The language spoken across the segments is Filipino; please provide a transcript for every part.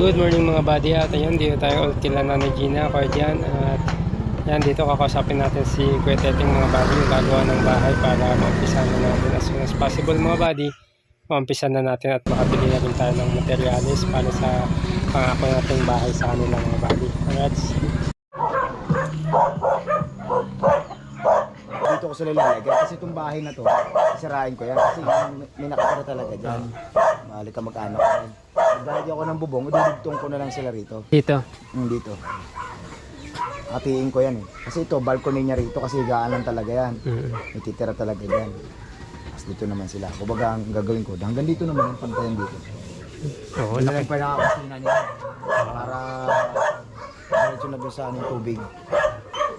Good morning mga buddy. At ayun dito tayo ulit kila Nana Gina ako dyan. At yan dito kakausapin natin si Kuya Teting mga buddy yung gagawa ng bahay para maumpisa na natin as soon as possible mga buddy. Maumpisa na natin at makabili na rin tayo ng materialis para sa pangako nating bahay sa kanila mga buddy. Alright dito ko sila lalagyan. Kasi itong bahay na to sirain ko yan. Kasi may, may nakatira talaga dyan. Mahalik ka mag-anak lalagyan ko ng bubong idudugtong ko na lang sila rito. Dito. Hmm, dito. Hatiin ko yan eh. Kasi ito balcony niya rito kasi higaan lang talaga yan. Mm. talaga dyan. Tapos dito naman sila. Kumbaga ang gagawin ko hanggang dito naman ang pantayan dito. Oo wala laki. lang pa nakakasina niya. Para diretso na doon sa anong tubig.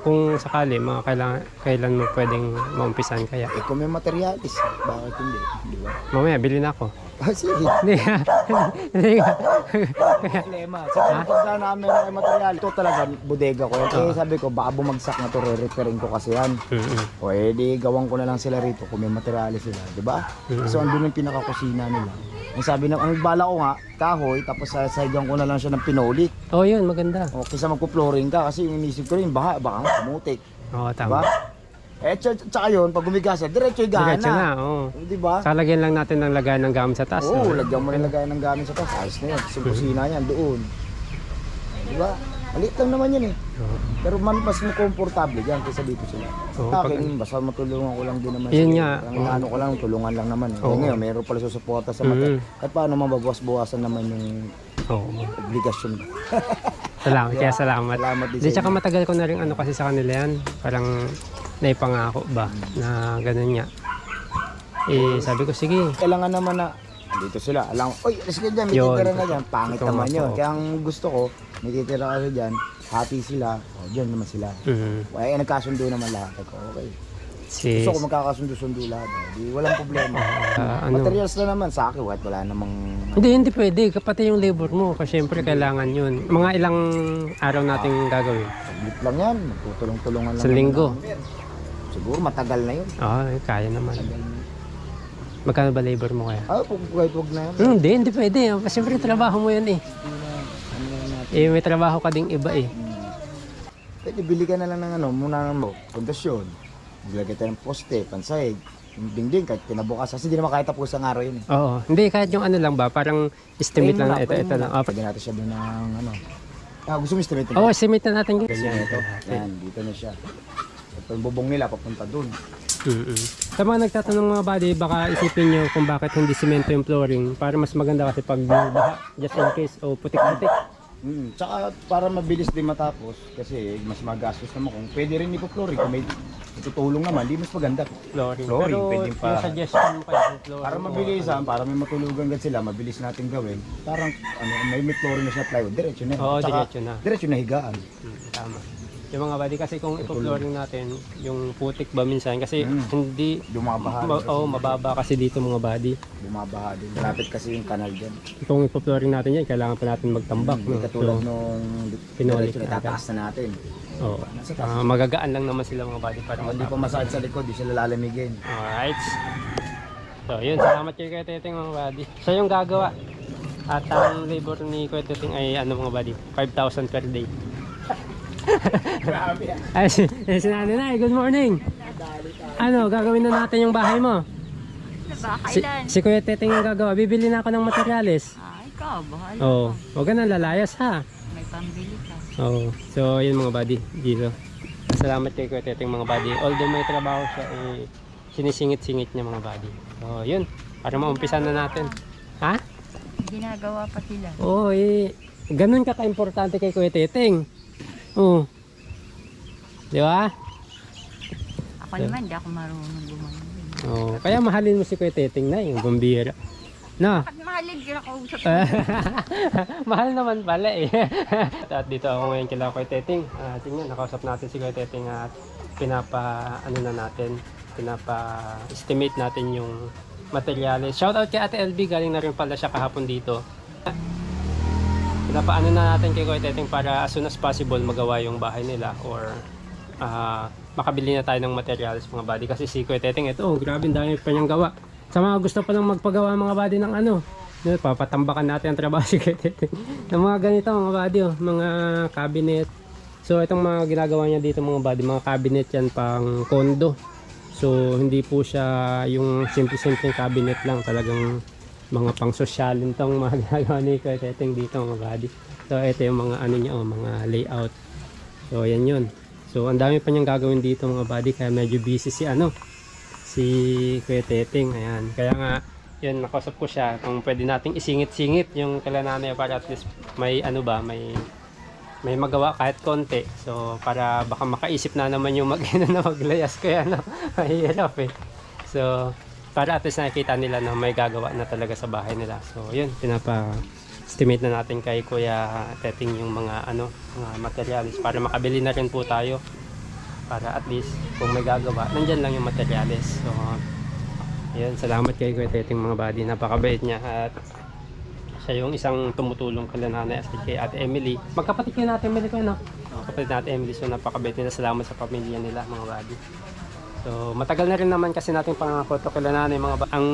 Kung sakali mga kailangan, kailan mo pwedeng maumpisan kaya? Eh kung may materialis bakit hindi? Di ba? Mamaya bili na ako ah sige hindi nga hindi nga problema. Sa pagka namin ng material, ito talaga bodega ko. yan. Kaya sabi ko, baka bumagsak na to, re-repairing ko kasi yan. O edi, gawin ko na lang sila rito kung may materials sila, di ba? So, andun yung pinakakusina nila. Ang sabi na, ang bala ko nga, kahoy, tapos sasaygan ko na lang siya ng pinolik. oh yun maganda O, kaysa magpo-flooring ka, kasi yung inisip ko rin, baka, baka nga pumutik. oo Di tama ba? Eh, tsa- tsaka yun, pag gumigasa, diretso yung gana. Diretso na, oo. Di ba? Kalagyan lang natin ng lagayan ng gamit sa taas. Oo, no? lagyan mo yung lagayan ng gamit sa taas. Ayos na yan. Yung kusina yan, doon. Di ba? Maliit lang naman yan eh. Pero man, mas komportable dyan kaysa dito sila. Oo, Sa pag- akin, basta matulungan ko lang din naman. Yun nga, Ang oo. ano ko lang, tulungan lang naman. Eh. Oo. Eh, ngayon, meron pala susuporta sa mata. Kahit paano mababawas-bawasan naman yung Oo. obligasyon. Salamat, kaya salamat. Salamat din Di sa tsaka matagal ko na rin ano kasi sa kanila yan. Parang naipangako ba na ganun nga. Eh, sabi ko, sige. Kailangan naman na dito sila. Alam, oy, alis ka dyan, may Yun. titira na dyan. Pangit Ito naman yun. Kaya ang gusto ko, may titira kasi dyan, hati sila. O, dyan naman sila. Mm, Ay, nagkasundo naman lahat. Ako, okay. si, Gusto ko magkakasundo-sundo lahat. eh. Di, walang problema. ah, ano. Materials na naman sa akin, what, wala namang... Hindi, hindi pwede. Kapati yung labor mo. Kasi syempre kailangan yun. Mga ilang araw nating gagawin. Saglit lang yan, magtutulong-tulungan lang. Sa linggo. Siguro matagal na yun. Ah, kaya naman. Matagal na. Magkano ba labor mo kaya? Ah, kung kahit wag na yan. Hmm, Hindi, hindi pwede. Kasi syempre trabaho mo yan eh. Hindi na, ano na natin. Eh, may trabaho ka ding iba eh. Pwede bili ka na lang ng ano, muna ng mo, pundasyon. Maglagay tayo ng poste, pansahig, yung dingding, kahit kinabukas. Kasi di naman kahit tapos ang araw yun eh. Oo. Hindi, kahit yung ano lang ba, parang estimate lang na ito, ito lang. na. Oh, Pwede natin siya doon ng ano. Ah, gusto mo estimate Oo, oh, estimate na natin. Kasi ito, yan, dito na siya. Yung bubong nila, papunta doon. mm Sa mga nagtatanong mga buddy, baka isipin nyo kung bakit hindi simento yung flooring para mas maganda kasi pag baha, just in case, o putik-putik. Mm, tsaka para mabilis din matapos kasi mas magastos naman kung pwede rin ipo-flooring kung may tutulong naman, di mas maganda. Flooring. Flooring, Pero pwede pa. yung suggestion kayo sa flooring. Para mabilisan, para may matulugan agad sila, mabilis natin gawin. Parang ano, may, may flooring na siya plywood, diretso na. Oo, Tsaka, diretso na. Diretso na higaan. Mm, tama. Yung mga buddy, kasi kung ipo-flooring natin, yung putik ba minsan, kasi Mm. hindi, Bumabaha. ma- oh, mababa kasi dito mga buddy. Bumabaha din. Malapit kasi yung kanal dyan. Kung ipo-flooring natin yan, kailangan pa natin magtambak. Hindi No? katulad So, nung diretso na agad. tataas na natin. Oo. Ah, magagaan lang naman sila mga buddy para Hindi pa masakit sa likod, di sila lalamigin. Alright. So, yun. Salamat kay Kuya Teteng mga buddy. Siya yung gagawa. At ang labor ni Kuya Teteng ay ano mga buddy? 5,000 per day. Grabe ah. Ay, si, eh, si Nanay Nay, good morning. Ano, gagawin na natin yung bahay mo. Ba, Si, kailan? si Kuya Teteng yung gagawa. Bibili na ako ng materials. Ah, ikaw, bahala Oo. ka. Huwag ka na lalayas ha. May pambili ka. Oo. So, yun mga buddy. Dito. Salamat kay Kuya Teteng mga buddy. Although may trabaho siya, eh, sinisingit-singit niya mga buddy. So, yun. Para maumpisa na natin. Ha? Ginagawa pa sila. Oo, eh. Ganun ka ka-importante kay Kuya Teteng. Oo. Di ba? Ako naman, di ako marunong gumawa. Oo. Kaya mahalin mo si Kuya Teteng na yung bumbira. No? Bakit mahalin ka ako sa Mahal naman pala eh. at dito ako ngayon kila Kuya Teteng. Ah, tingnan, nakausap natin si Kuya Teteng at pinapa, ano na natin, pinapa-estimate natin yung materyales. Shoutout kay Ate LB, galing na rin pala siya kahapon dito. Pinapaano na natin kay Kuya Teteng para as soon as possible magawa yung bahay nila or ah, makabili na tayo ng materials mga buddy. Kasi si Kuya Teteng, ito, oh, grabe, dami pa niyang gawa. Sa mga gusto pa lang magpagawa mga buddy ng ano, No, papatambakan natin ang trabaho si Ketete. ng mga ganito mga buddy, oh, mga cabinet. So itong mga ginagawa niya dito mga buddy, mga cabinet yan pang kondo. So hindi po siya yung simple-simple cabinet lang, talagang mga pang sosyalin tong mga ginagawa ni Ketete dito mga buddy. So ito yung mga ano niya, oh, mga layout. So ayan yun. So ang dami pa niyang gagawin dito mga buddy, kaya medyo busy si ano, si Kuya Teteng. Ayan. Kaya nga, yun, nakausap ko siya kung pwede nating isingit-singit yung kala nanay para at least may ano ba, may may magawa kahit konti. So, para baka makaisip na naman yung mag na maglayas kaya no, mahirap eh. So, para at least nakikita nila na may gagawa na talaga sa bahay nila. So, yun, pinapa estimate na natin kay Kuya Teting yung mga ano, mga materials para makabili na rin po tayo para at least kung may gagawa, nandyan lang yung materials. So, yun, salamat kay Kuya Teting mga buddy. Napakabait niya at siya yung isang tumutulong kay nanay at kay Ate Emily. Magkapatid kayo natin Emily ko, no? Kapatid natin Emily. So, napakabait nila. Salamat sa pamilya nila, mga buddy. So, matagal na rin naman kasi nating pangako to nanay mga Ang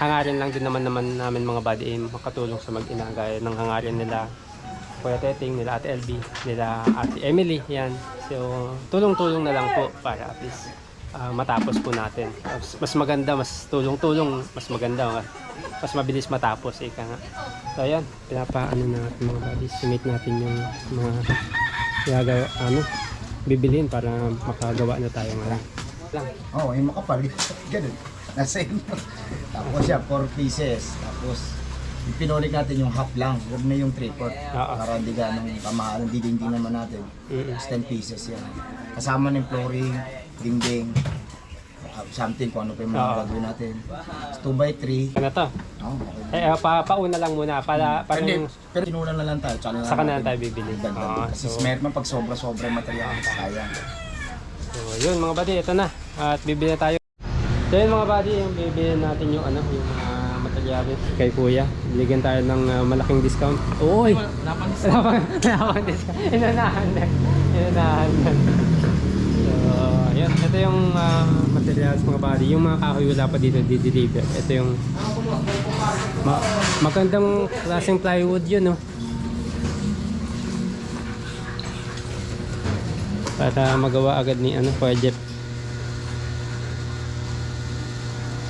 hangarin lang din naman naman namin mga buddy ay makatulong sa mag-ina ng hangarin nila Kuya Teting, nila Ate LB, nila Ate Emily, yan. So, tulong-tulong na lang po para at least ah, matapos po natin. Mas, maganda, mas tulong-tulong, mas maganda, mas mabilis matapos, ika nga. So, ayan, pinapaano na natin mga buddies, submit natin yung mga gagawa, ano, bibiliin para makagawa na tayo ngayon. Lang. Oo, oh, yung makapal. Ganun. Nasa inyo. Tapos yan, 4 pieces. Tapos, pinulik natin yung half lang. Huwag na yung 3 4 Oo. Para hindi ganong kamahalan. Didingding naman natin. Mm. It's 10 pieces yan. Kasama ng flooring, dingding, uh, something kung ano pa yung mga Oo. gagawin natin. 2 by 3 Ano to? Oh, okay. Eh, ah, pa, pauna lang muna, para, para Pero, yung, pero sinulan na lang tayo. Tsaka Saka na lang tayo bibili. dagdag. Ah, Kasi so- meron man pag sobra-sobra yung material, sayang. So, yun mga buddy, ito na. At bibili tayo. So, yun mga buddy, yung bibili natin yung ano, yung mga materials kay Kuya. Bigyan tayo ng ah, malaking discount. Uy! Wala pang discount. Wala pang discount. Inunahan na. Inunahan na. So, yun. Ito yung ah, materials mga buddy. Yung mga kahoy wala pa dito di-deliver. Ito yung ma magandang klaseng plywood yun, no? para magawa agad ni ano Kuya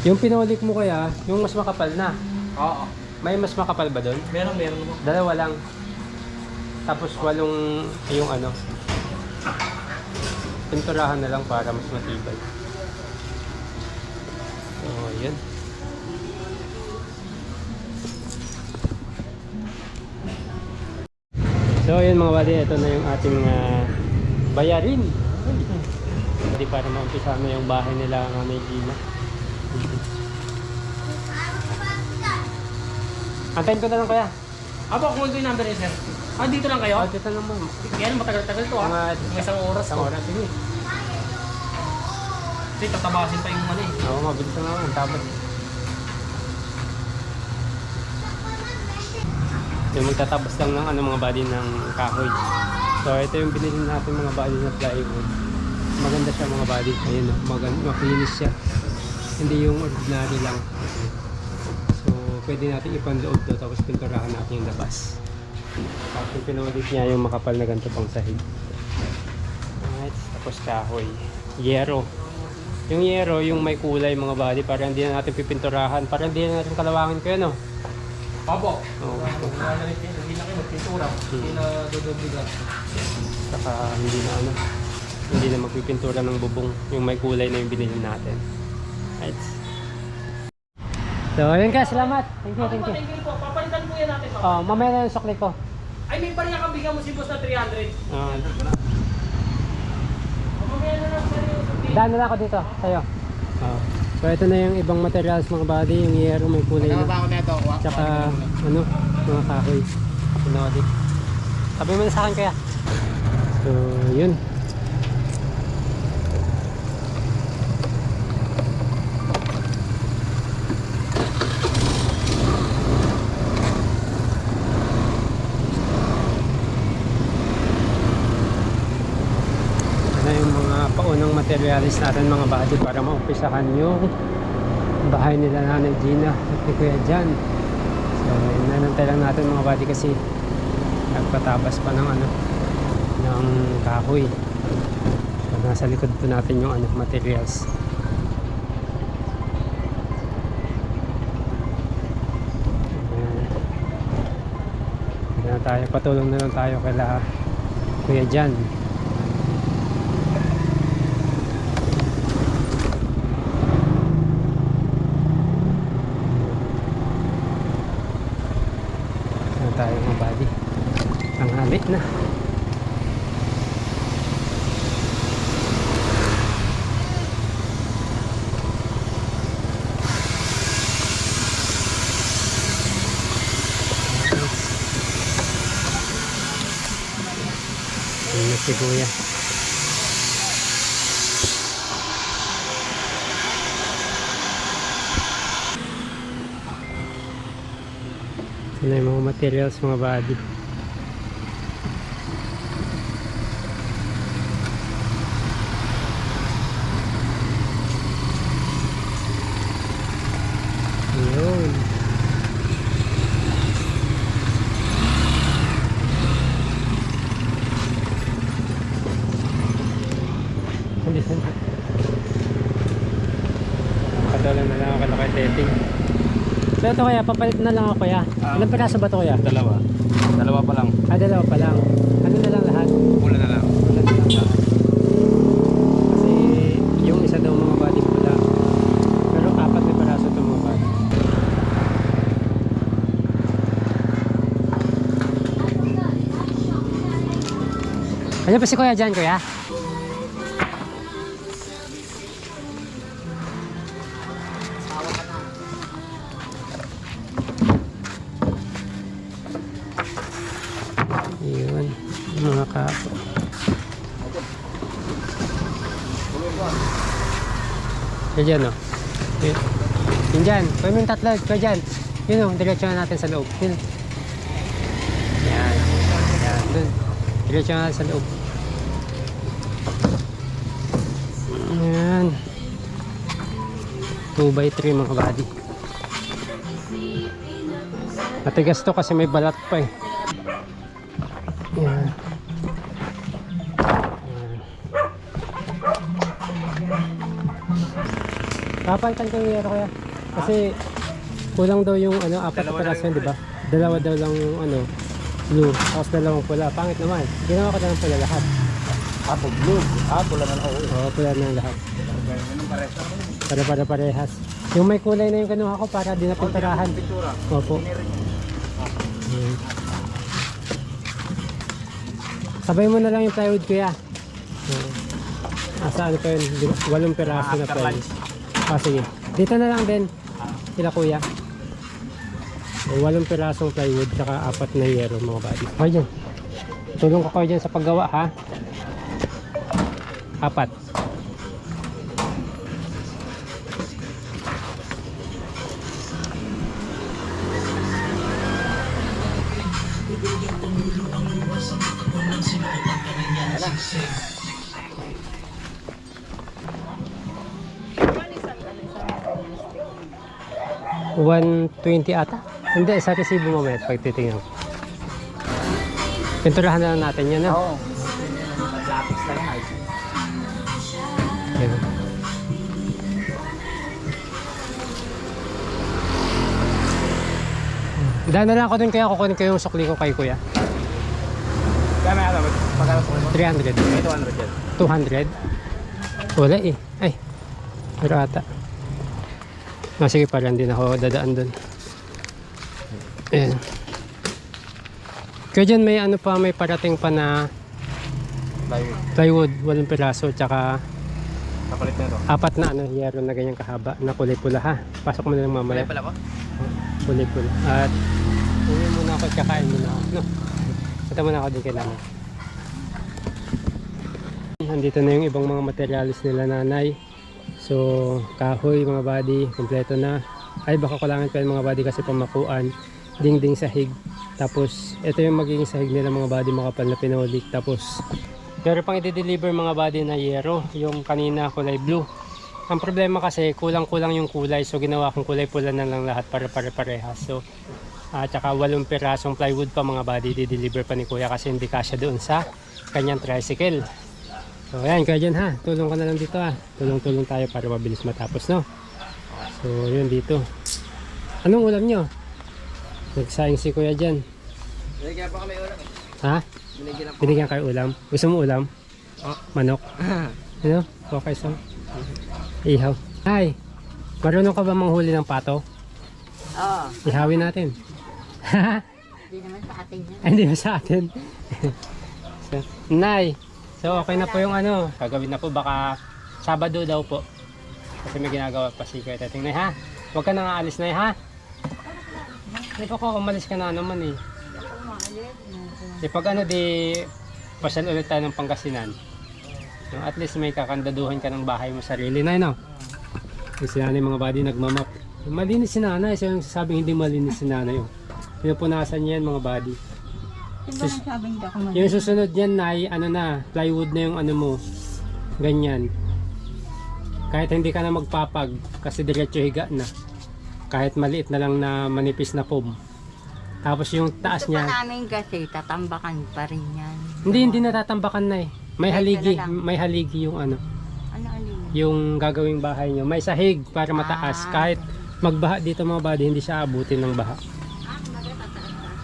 Yung pinolik mo kaya, yung mas makapal na. Oo. May mas makapal ba doon? Meron, meron mo. Dalawa lang. Tapos walong yung ano. Pinturahan na lang para mas matibay. So, yun. So, yun mga wali, ito na yung ating ah, bayarin. Hindi para maumpisa na yung bahay nila Nanay Gina. Antayin ko na lang kaya. Aba, kung ito yung number niya, sir. Ah, dito lang kayo? Oh, dito lang mo. Yan, matagal-tagal to, Mga ah. Mga isang oras Isang to. oras. Sige. Kasi tatabasin pa yung ano eh. Oo, mabilis na nga. Ang tapat. Yung magtatabas lang ng ano, mga body ng kahoy. So, ito yung binili natin mga body na plywood. Maganda siya mga body. Ayun, oh, maganda, makinis siya. Hindi yung ordinary lang. Pwede natin ipanloob to tapos pinturahan natin yung labas. Tapos pinulit niya yung makapal na ganito pang sahig. Alright, tapos kahoy. Yero. Yung yero, yung may kulay mga body, para hindi na natin pipinturahan, para hindi na natin kalawangin ko oh. Oo. Wala na rin, hindi na kayo magpintura. Hindi na dodobligan. Saka hindi na ano, hindi na magpipintura ng bubong, yung may kulay na yung binili natin. Right. So, ayun ka, salamat. Thank you, thank you. Thank you po. Papalitan po yan natin, Oh, pa. mamaya na yung sukli ko. Ay, may bariya kang bigyan mo si boss na 300. Ah, O, Mamaya na lang, sabihin. daan na lang ako dito, sa'yo. Oh. So, ito na yung ibang materials mga body, yung yero may kulay na. ako na ito. Tsaka, ano, mga kahoy. Pinolik. Sabi mo na sa akin kaya. So, yun. na yung mga materialis natin mga body para maumpisahan yung bahay nila Nanay Gina at ni Kuya Jan. So inanantay lang natin mga buddy kasi nagpatabas pa ng ano ng kahoy. So, nasa likod po natin yung ano, materials. Ayan. Ayan na tayo, patulong na lang tayo kala Kuya Jan. Ayan tayo mga buddy. Tanghali na. Ayan na si Kuya. Ito na yung mga materials mga body. Ayun. Hindi sana. Patuloy na lang ako kay Teting. So ito kaya, papalit na lang ako kaya. Ah. Ilang piraso ba ito kaya? Dalawa. Dalawa pa lang. Ah, dalawa pa lang. Ano na lang lahat? Pula na lang. Wala na lang lahat. Kasi yung isa daw mga body pula. Pero apat na piraso ito mga body. Ano pa si Kuya dyan, Kuya? Yan dyan, no? Yun, yun dyan. Kuya mo yung tatlo. Kuya dyan. Yun, no? Diretso na natin sa loob. Yun. Yan. Yan. Dun. Diretso na natin sa loob. Yan. 2 by 3 mga body. Matigas to kasi may balat pa eh. Papalitan ko yung yero kuya. Kasi kulang daw yung ano, apat na yun, di ba? Dalawa daw lang yung ano, blue. Tapos dalawang pula. Pangit naman. Ginawa ko na lang pula lahat. Apo blue. Ah, pula na lang. Oo. Oo, pula na lahat. Para para parehas. Yung may kulay na yung kinuha ko para di na pinturahan. Opo. Hmm. Sabay mo na lang yung plywood kuya. Asa ano pa yun? Di- Walong peraso na pa yun. Ah, sige. Dito na lang din. Sila kuya. May walong pirasong plywood tsaka apat na yero mga buddy. Okay dyan. Tulong ko kayo dyan sa paggawa ha. Apat. Thank you. 120 ata. Hindi, sa resibo mamaya pag titingnan ko. Pinturahan na lang natin yan, ha? Oo. Lapis na yan. Na lang ako dun kaya kukunin ko yung sukli ko kay kuya. Kaya may ano, alam, pagkala sukli mo? 300. May 200 yan. 200? Wala eh. Ay. Pero ata. Ah, sige pa lang din ako dadaan dun. Ayan. Kaya dyan may ano pa, may parating pa na Plywood. plywood, walang piraso, tsaka Kapalit na ito. apat na ano, yero na ganyan kahaba, na kulay pula ha. Pasok mo na lang mamaya. pala ko? Kulay pula. At uwi muna ako, at kakain muna ako. No? Punta muna ako din kay nanay. Nandito na yung ibang mga materialis nila nanay. So, kahoy, mga body, kompleto na. Ay, baka kulangan pa yung mga body kasi pamakuan. Dingding sahig. Tapos, ito yung magiging sahig nila mga body makapal na pinolik. Tapos, pero pang i-deliver mga body na yero, yung kanina kulay blue. Ang problema kasi kulang-kulang yung kulay so ginawa kong kulay pula na lang lahat para pare-parehas. So at saka walong pirasong plywood pa mga body di-deliver pa ni kuya kasi hindi kasya doon sa kanyang tricycle. So ayan kaya dyan ha, tulong ka na lang dito ha. Tulong-tulong tayo para mabilis matapos no. So yun dito. Anong ulam nyo? Nagsayang si kuya dyan. Binigyan pa kami ulam. Ha? Binigyan ako. Binigyan kayo ulam? Gusto mo ulam? Oh. Manok? ano? Okay so. Ihaw. Hi! Marunong ka ba manghuli ng pato? Oo. Ihawin natin. Hindi naman sa atin yan. Hindi ba sa atin? so, Nay, so okay na po yung ano. Gagawin na po baka Sabado daw po. Kasi may ginagawa pa si Kuya Teting. Nay ha? Huwag ka nang aalis Nay ha? Hindi pa ko umalis ka na naman eh. Eh pag ano di pasyal ulit tayo ng Pangasinan. Yung at least may kakandaduhan ka ng bahay mo sarili na no. Yung si nanay mga body nagmamap. Malinis si nanay. So yung sasabing hindi malinis si nanay. Oh. Pinupunasan niya yan mga body. Di ba nagsabing hindi ako mag- Yung susunod niyan nay, ano na, plywood na yung ano mo. Ganyan. Kahit hindi ka na magpapag kasi diretso higa na. Kahit maliit na lang na manipis na foam. Tapos yung taas Ito pa niya, namin kasi, tatambakan pa rin yan. hindi hindi natatambakan na eh. May Kahit haligi, na lang. may haligi yung ano, Ano alin? yung gagawing bahay nyo. May sahig para mataas. Ah. Kahit magbaha dito mga body, hindi siya abutin ng baha.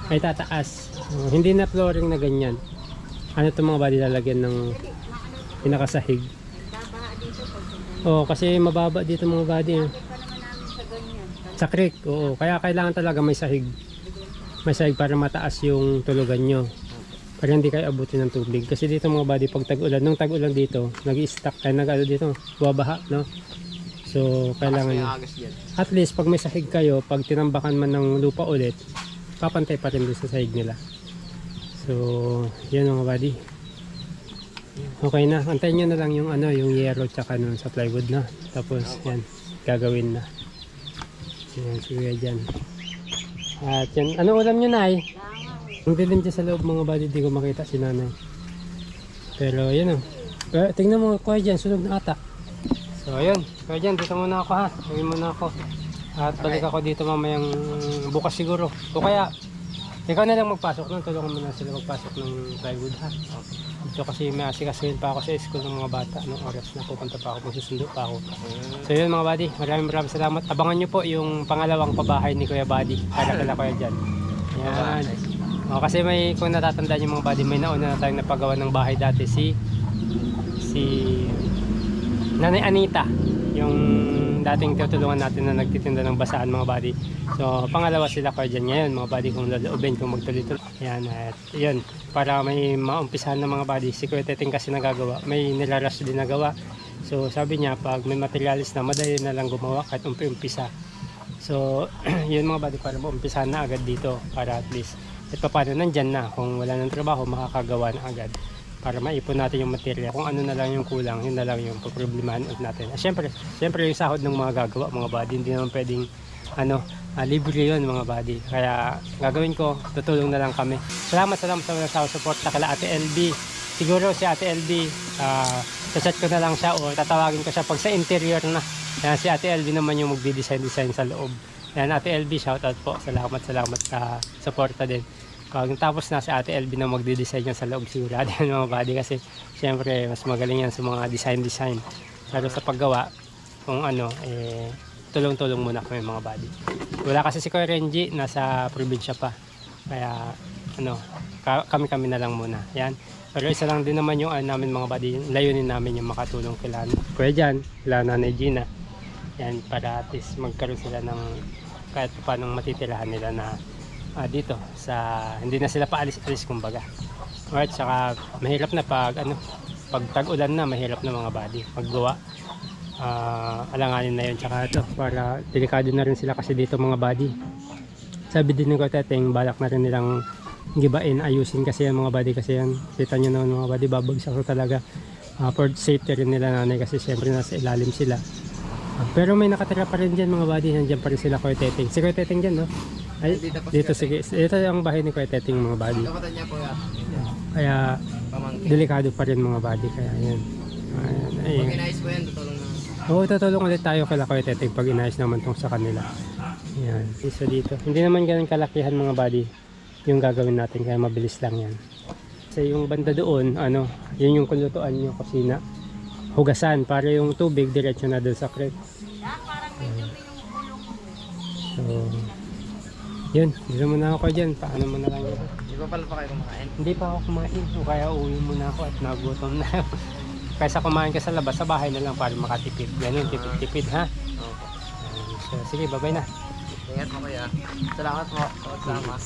May tataas. Oh, hindi na flooring na ganyan. Ano itong mga body lalagyan ng pinakasahig. Oo, kasi mababa dito mga body. eh. Sa creek, oo. Kaya kailangan talaga may sahig. May sahig para mataas yung tulugan nyo. Para hindi kayo abutin ng tubig. Kasi dito mga body, pag tag-ulan, nung tag-ulan dito, nag stuck kayo, nag ano dito, buwabaha, no? So, kailangan. At least, pag may sahig kayo, pag tinambakan man ng lupa ulit, papantay pa rin sa sahig nila. So, yan mga buddy. Okay na. Antayin nyo na lang yung ano, yung yellow tsaka nun sa plywood na. Tapos, yan. Gagawin na. Yan, sige dyan. At yan. Ano ulam nyo, Nay? Ang dilim dyan sa loob mga buddy, di ko makita si nanay. Pero, yan o. Eh, tingnan mo, kuya dyan, sunog na ata. So, ayun. Kuya dyan, dito muna ako ha. Uwi muna ako. At balik ako dito mamayang bukas siguro. O kaya, ikaw na lang magpasok nun. Tulungan mo na sila magpasok ng plywood ha. Dito kasi may asikasuhin pa ako sa school ng mga bata. Anong oras na pupunta pa ako, magsusundo pa ako. So yun mga buddy, maraming maraming salamat. Abangan nyo po yung pangalawang pabahay ni Kuya Buddy. Para kala Kuya dyan. Yan. O, kasi may, kung natatandaan yung mga buddy, may nauna na tayong napagawa ng bahay dati. Si, si Nanay Anita. Yung dating tutulungan natin na nagtitinda ng basahan mga buddy. So, pangalawa sila ko dyan ngayon, mga buddy, kung laloobin, kung magtuloy-tuloy. Yan, at yun, para may maumpisahan ng mga buddy. Si Kuya Teting kasi nagagawa, may nilaras din nagawa. So, sabi niya, pag may materialis na, madali na lang gumawa kahit umpi-umpisa. So, yun mga buddy, para maumpisahan na agad dito, para at least, at paano nandyan na, kung wala ng trabaho, makakagawa na agad para maipon natin yung material. Kung ano na lang yung kulang, yun na lang yung problemahan natin. Ah, syempre, syempre yung sahod ng mga gagawa, mga body, hindi naman pwedeng ano, ah, libre yun mga body. Kaya gagawin ko, tutulong na lang kami. Salamat salamat sa mga support na kala Ate LB. Siguro si Ate LB, ah, chat ko na lang siya o tatawagin ko siya pag sa interior na. Yan, si Ate LB naman yung magdi-design-design sa loob. Yan, Ate LB, shoutout po. Salamat, salamat sa suporta din. Pag tapos na si Ate LB na magdi-design yan sa loob sigurado yan mga body kasi syempre mas magaling yan sa mga design-design. Pero sa paggawa, kung ano, eh, tulong-tulong muna kami mga body. Wala kasi si Kuya Renji, nasa probinsya pa. Kaya, ano, ka- kami-kami na lang muna. Yan. Pero isa lang din naman yung ano namin mga body, layunin namin yung makatulong kila Kuya Jan, kila Nanay Gina. Yan, para at least magkaroon sila ng kahit pa paano matitirahan nila na ah, dito sa hindi na sila paalis-alis kumbaga. Alright, saka mahirap na pag ano pag tag-ulan na mahirap na mga body maggawa. Ah, alanganin na yun tsaka ito para delikado na rin sila kasi dito mga body. Sabi din ng Koteteng balak na rin nilang gibain, ayusin kasi yan mga body kasi yan. Kita nyo naman mga body, babagsak talaga. Ah, for safety rin nila nanay kasi syempre nasa ilalim sila. Pero may nakatira pa rin dyan mga body, nandiyan pa rin sila Kuya Teteng. Si Kuya Teteng dyan no? Ay, Dito sige. Ito yung bahay ni Kuya Teteng mga body. Kapatan niya po. Kaya delikado pa rin mga body kaya yan. Ayan, Pag ayun. inayos po yan, tutulong na. Oo, tutulong ulit tayo kay Kuya Teteng pag inayos naman tong sa kanila. Yan, isa dito. Hindi naman ganun kalakihan mga buddy yung gagawin natin kaya mabilis lang yan. Kasi yung banda doon, ano, yun yung kulutuan yung kusina. Hugasan para yung tubig diretso na doon sa creek. Yun, dito muna ako dyan. Paano mo na lang yun? Di ba pala pa kayo kumakain? Hindi pa ako kumain. O kaya uwi muna ako at nagutom na. Kaysa kumain ka sa labas, sa bahay na lang para makatipid. Ganun, tipid-tipid ha. Opo. So, sige, babay na. Ingat mo kuya. Salamat po. Salamat.